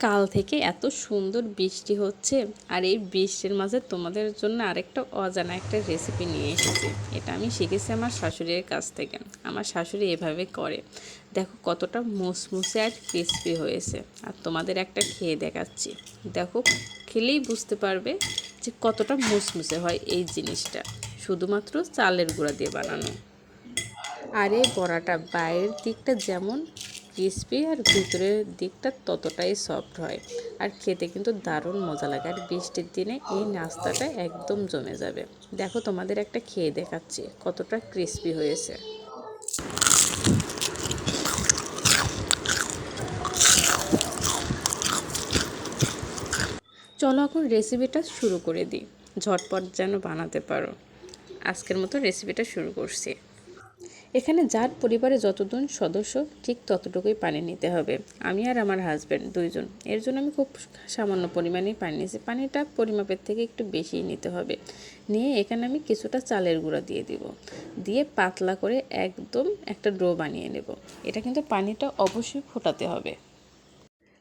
কাল থেকে এত সুন্দর বৃষ্টি হচ্ছে আর এই বৃষ্টির মাঝে তোমাদের জন্য আরেকটা অজানা একটা রেসিপি নিয়ে এসেছি। এটা আমি শিখেছি আমার শাশুড়ির কাছ থেকে। আমার শাশুড়ি এভাবে করে। দেখো কতটা মুসমুসে আর ক্রিসপি হয়েছে। আর তোমাদের একটা খেয়ে দেখাচ্ছি। দেখো, খেলেই বুঝতে পারবে যে কতটা মুসমুসে হয় এই জিনিসটা। শুধুমাত্র চালের গুঁড়া দিয়ে বানানো। আর এই বড়াটা বাইরের দিকটা যেমন ক্রিসপি আর ভিতরের দিকটা ততটাই সফট হয়। আর খেতে কিন্তু দারুণ মজা লাগে। আর বৃষ্টির দিনে এই নাস্তাটা একদম জমে যাবে। দেখো তোমাদের একটা খেয়ে দেখাচ্ছি, কতটা ক্রিসপি হয়েছে। চলো এখন রেসিপিটা শুরু করে দিই। ঝটপট যেন বানাতে পারো। আজকের মতো রেসিপিটা শুরু করছি। এখানে যার পরিবারে যতজন সদস্য, ঠিক ততটুকুই পানি নিতে হবে। আমি আর আমার হাজব্যান্ড দুইজন। এর জন্য আমি খুব সামান্য পরিমাণেই পানি নিয়েছি। পানিটা পরিমাপের থেকে একটু বেশিই নিতে হবে। নিয়ে এখানে আমি কিছুটা চালের গুঁড়া দিয়ে দিব। দিয়ে পাতলা করে একদম একটা ডো বানিয়ে নেব। এটা কিন্তু পানিটা অবশ্যই ফোটাতে হবে।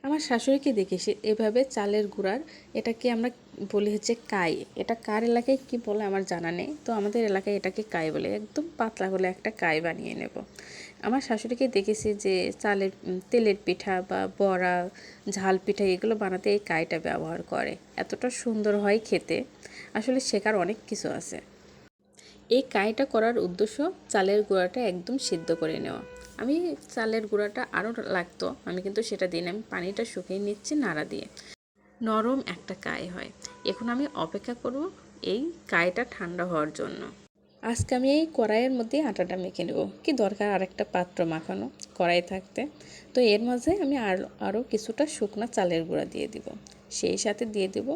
আমার শাশুড়িকে দেখেছি, এভাবে চালের গুঁড়ার, এটাকে আমরা বলি হচ্ছে কাই। এটা কার এলাকায় কি বলে আমার জানা নেই, তো আমাদের এলাকায় এটাকে কাই বলে, একদম পাতলা হলে একটা কাই বানিয়ে নেব। আমার শাশুড়িকে দেখেছি যে চালের তেলের পিঠা বা বড়া, ঝাল পিঠা এগুলো বানাতে এই কাইটা ব্যবহার করে। এতটা সুন্দর হয় খেতে। আসলে শেখার অনেক কিছু আছে। এই কাইটা করার উদ্দেশ্য চালের গুঁড়াটা একদম সিদ্ধ করে নেওয়া। আমি চালের গুঁড়াটা আরও লাগতো। আমি কিন্তু সেটা না, আমি পানিটা শুকিয়ে নিচ্ছি নাড়া দিয়ে। নরম একটা কাই হয়। এখন আমি অপেক্ষা করব এই কাইটা ঠান্ডা হওয়ার জন্য। আজকে আমি এই কড়াইয়ের মধ্যে আটাটা মেখে নেব। কি দরকার? আরেকটা পাত্র মাখানো কড়াই থাকতে। তো এর মাঝে আমি আরও আরও কিছুটা শুকনো চালের গুঁড়া দিয়ে দিব। সেই সাথে দিয়ে দেব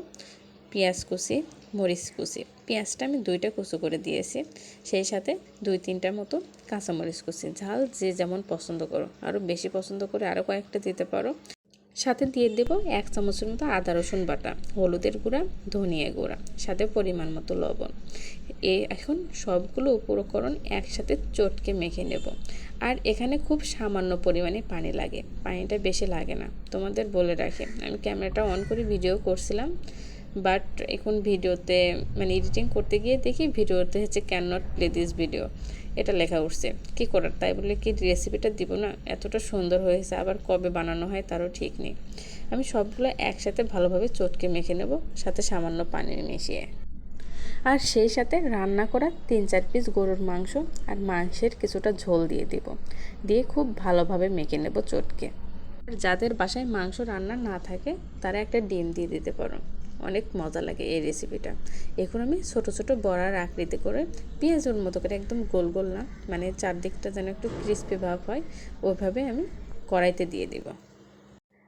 পেঁয়াজ কুচি, মরিচ কুচি। পেঁয়াজটা আমি দুইটা কুচু করে দিয়েছি। সেই সাথে দুই তিনটার মতো কাঁচামরিচ কুচি। ঝাল যে যেমন পছন্দ করো। আরও বেশি পছন্দ করে আরও কয়েকটা দিতে পারো। সাথে দিয়ে দেব এক চামচের মতো আদা, রসুন বাটা, হলুদের গুঁড়া, ধনিয়া গুঁড়া সাথে পরিমাণ মতো লবণ। এ এখন সবগুলো উপকরণ একসাথে চটকে মেখে নেব। আর এখানে খুব সামান্য পরিমাণে পানি লাগে। পানিটা বেশি লাগে না। তোমাদের বলে রাখি। আমি ক্যামেরাটা অন করে ভিডিও করছিলাম। বাট এখন ভিডিওতে মানে এডিটিং করতে গিয়ে দেখি ভিডিওতে হচ্ছে can not play this video এটা লেখা উঠছে, কী করার? তাই বলে কি রেসিপিটা দিব না? এতটা সুন্দর হয়েছে, আবার কবে বানানো হয় তারও ঠিক নেই। আমি সবগুলো একসাথে ভালোভাবে চটকে মেখে নেব, সাথে সামান্য পানি মিশিয়ে। আর সেই সাথে রান্না করা তিন চার পিস গরুর মাংস আর মাংসের কিছুটা ঝোল দিয়ে দিব। দিয়ে খুব ভালোভাবে মেখে নেব চটকে। যাদের বাসায় মাংস রান্না না থাকে, তারা একটা ডিম দিয়ে দিতে পারো। অনেক মজা লাগে এই রেসিপিটা এখন আমি ছোট ছোট বড়ার আকৃতি করে পেঁয়াজের মতো করে একদম গোল গোল না মানে চারদিকটা যেন একটু ক্রিস্পি ভাব হয়, ওইভাবে আমি কড়াইতে দিয়ে দিব।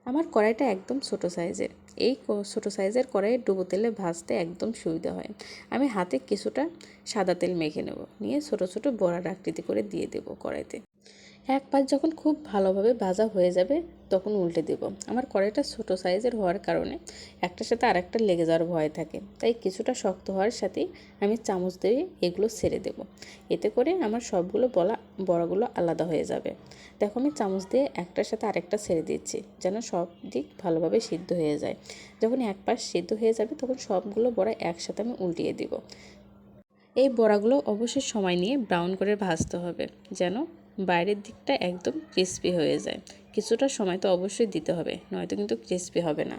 আমার কড়াইটা একদম ছোট সাইজের। এই ছোট সাইজের কড়াইয়ে ডুবো তেলে ভাজতে একদম সুবিধা হয়। আমি হাতে কিছুটা সাদা তেল মেখে নেব। নিয়ে ছোট ছোট বড়ার আকৃতি করে দিয়ে দেব কড়াইতে। এক পাশ যখন খুব ভালোভাবে ভাজা হয়ে যাবে, তখন উল্টে দেব। আমার কড়াইটা ছোট সাইজের হওয়ার কারণে একটার সাথে আরেকটা লেগে যাওয়ার ভয় থাকে। তাই কিছুটা শক্ত হওয়ার সাথেই আমি চামচ দিয়ে এগুলো ছেড়ে দেব। এতে করে আমার সবগুলো বলা, বড়াগুলো আলাদা হয়ে যাবে। দেখো আমি চামচ দিয়ে একটার সাথে আরেকটা ছেড়ে দিচ্ছি, যেন সব দিক ভালোভাবে সিদ্ধ হয়ে যায়। যখন এক পাশ সিদ্ধ হয়ে যাবে, তখন সবগুলো বড়া একসাথে আমি উল্টিয়ে দিব। এই বড়াগুলো অবশ্যই সময় নিয়ে ব্রাউন করে ভাজতে হবে, যেন বাইরের দিকটা একদম ক্রিস্পি হয়ে যায়। কিছুটা সময় তো অবশ্যই দিতে হবে, নয়তো কিন্তু ক্রিস্পি হবে না।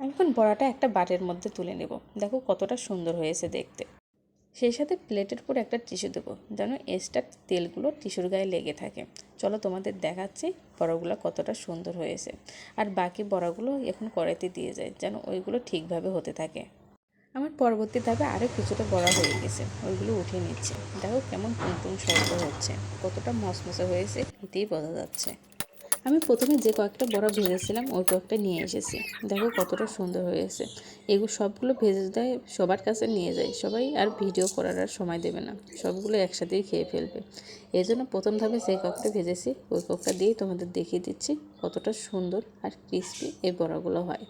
এখন বড়াটা একটা বাটের মধ্যে তুলে নেব। দেখো কতটা সুন্দর হয়েছে দেখতে। সেই সাথে প্লেটের উপর একটা টিস্যু দেবো, যেন এক্সট্রা তেলগুলো টিস্যুর গায়ে লেগে থাকে। চলো তোমাদের দেখাচ্ছি বড়াগুলো কতটা সুন্দর হয়েছে। আর বাকি বড়াগুলো এখন কড়াইতে দিয়ে যায় যেন ওইগুলো ঠিকভাবে হতে থাকে। আমার পরবর্তী ধাপে আরও কিছুটা বড়া হয়ে গেছে। ওইগুলো উঠিয়ে নিচ্ছে। দেখো কেমন টুনটুন শব্দ হচ্ছে। কতটা মশমশে হয়েছে এতেই বোঝা যাচ্ছে। আমি প্রথমে যে কয়েকটা বড়া ভেজেছিলাম, ওই কয়েকটা নিয়ে এসেছি। দেখো কতটা সুন্দর হয়েছে। এগুলো সবগুলো ভেজে দেয়, সবার কাছে নিয়ে যায়। সবাই আর ভিডিও করার আর সময় দেবে না। সবগুলো একসাথেই খেয়ে ফেলবে। এই জন্য প্রথম ধাপে যে ককটা ভেজেছি, ওই ককটা দিয়েই তোমাদের দেখিয়ে দিচ্ছি কতটা সুন্দর আর ক্রিস্পি এই বড়াগুলো হয়।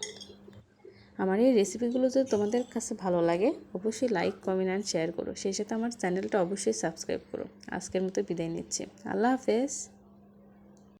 আমার এই রেসিপিগুলো যদি তোমাদের কাছে ভালো লাগে, অবশ্যই লাইক কমেন্ট অ্যান্ড শেয়ার করো। সেই সাথে আমার চ্যানেলটা অবশ্যই সাবস্ক্রাইব করো। আজকের মতো বিদায় নিচ্ছি। আল্লাহ হাফেজ।